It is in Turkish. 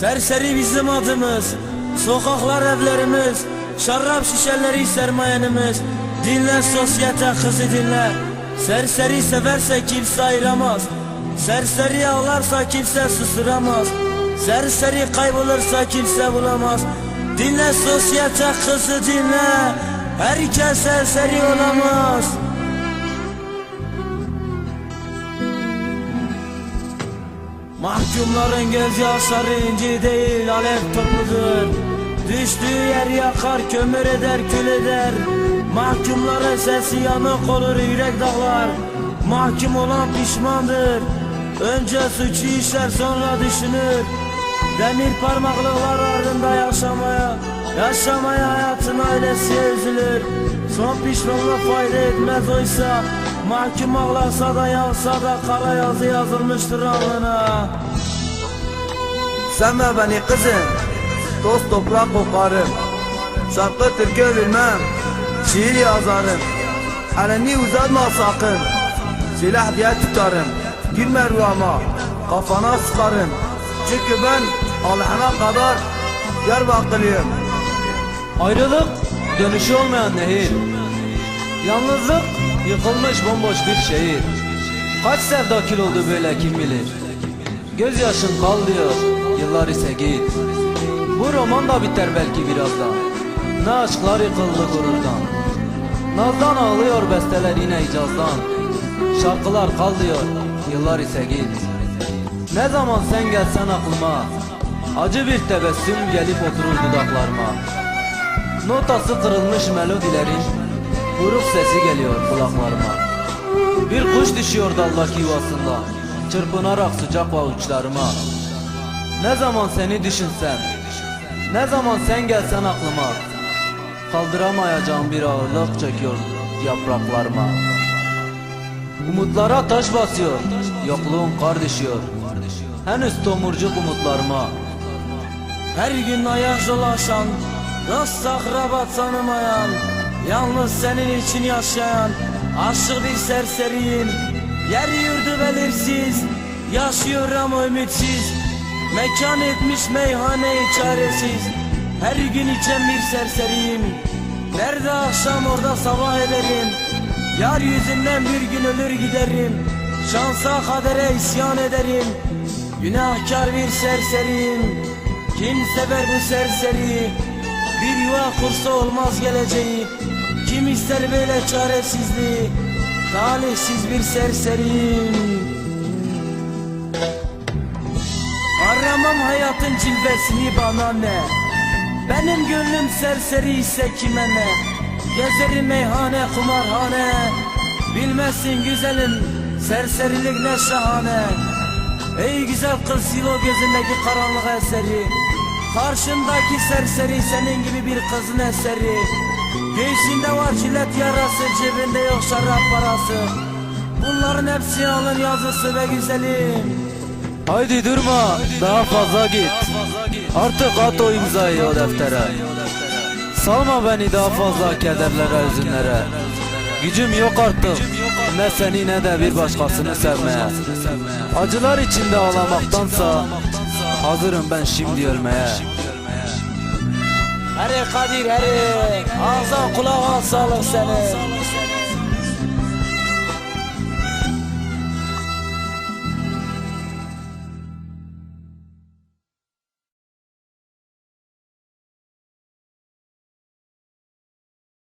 Serseri bizim adımız Sokaklar evlerimiz Şarap şişeleri sermayenimiz. Dinle sosyete kızı dinle. Serseri severse kimse ayıramaz. Serseri ağlarsa kimse susuramaz Serseri kaybolursa kimse bulamaz. Dinle sosyete kızı dinle. Herkes serseri olamaz Mahkumların gözyaşları inci değil alev topudur Düştüğü yer yakar kömür eder kül eder. Mahkumların sesi yanık olur yürek dağlar. Mahkum olan pişmandır. Önce suçu işler sonra düşünür. Demir parmaklıklar ardında yaşamaya Yaşamaya hayatına öylesiye üzülür. Son pişmanlık fayda etmez oysa Mahkum ağlasa da yansa da kara yazı yazılmıştır alnına. Sevme beni kızım Dost toprak koparım. Şarkı türkü bilmem Şiir yazarım. Elini uzatma sakın Silah diye tutarım. Girme rüyama Kafana sıkarım. Çünkü ben Allah'ına kadar Diyarbakırlıyım Ayrılık dönüşü olmayan nehir Yalnızlık yıkılmış bomboş bir şehir. Kaç sevda kil oldu böyle kim bilir? Gözyaşın kal diyor yıllar ise git. Bu roman da biter belki birazdan. Ne aşklar yıkıldı gururdan. Nazdan ağlıyor besteler yine icazdan. Şarkılar kal diyor yıllar ise git. Ne zaman sen gelsen aklıma Acı bir tebessüm gelip oturur dudaklarıma. Notası kırılmış melodilerin Buruk sesi geliyor kulaklarıma. Bir kuş düşüyor daldaki yuvasında Çırpınarak sıcak avuçlarıma. Ne zaman seni düşünsem Ne zaman sen gelsen aklıma Kaldıramayacağım bir ağırlık çekiyor yapraklarıma. Umutlara taş basıyor Yokluğun kar düşüyor Henüz tomurcuk umutlarıma. Her gün ayak dolaşan Dost akraba tanımayan Yalnız senin için yaşayan Aşık bir serseriyim. Yer yurdu belirsiz Yaşıyor ama ümitsiz. Mekan etmiş meyhaneyi çaresiz. Her gün içen bir serseriyim. Nerede akşam orada sabah ederim. Yar yüzünden bir gün ölür giderim. Şansa kadere isyan ederim. Günahkar bir serseriyim. Kim sever bu serseriyi? Bir yuva kursa olmaz geleceği Kim ister böyle çaresizliği? Talihsiz bir serseriyim Aramam hayatın cilvesini bana ne? Benim gönlüm serseri ise kime ne? Gezerim meyhane kumarhane. Bilmezsin güzelim serserilik ne şahane. Ey güzel kız sil o gözündeki karanlık eseri. Karşındaki serseri senin gibi bir kızın eseri Göğsünde var jilet yarası cebinde yok şarap parası. Bunların hepsi alın yazısı ve güzelim Haydi durma daha fazla git. Artık at o imzayı o deftere. Salma beni daha fazla kederlere üzünlere Gücüm yok artık. Ne seni ne de bir başkasını sevmeye. Acılar içinde ağlamaktansa Hazırım ben şimdi ölmeye Hare Kadir hare Ağza kulağa sağlık seni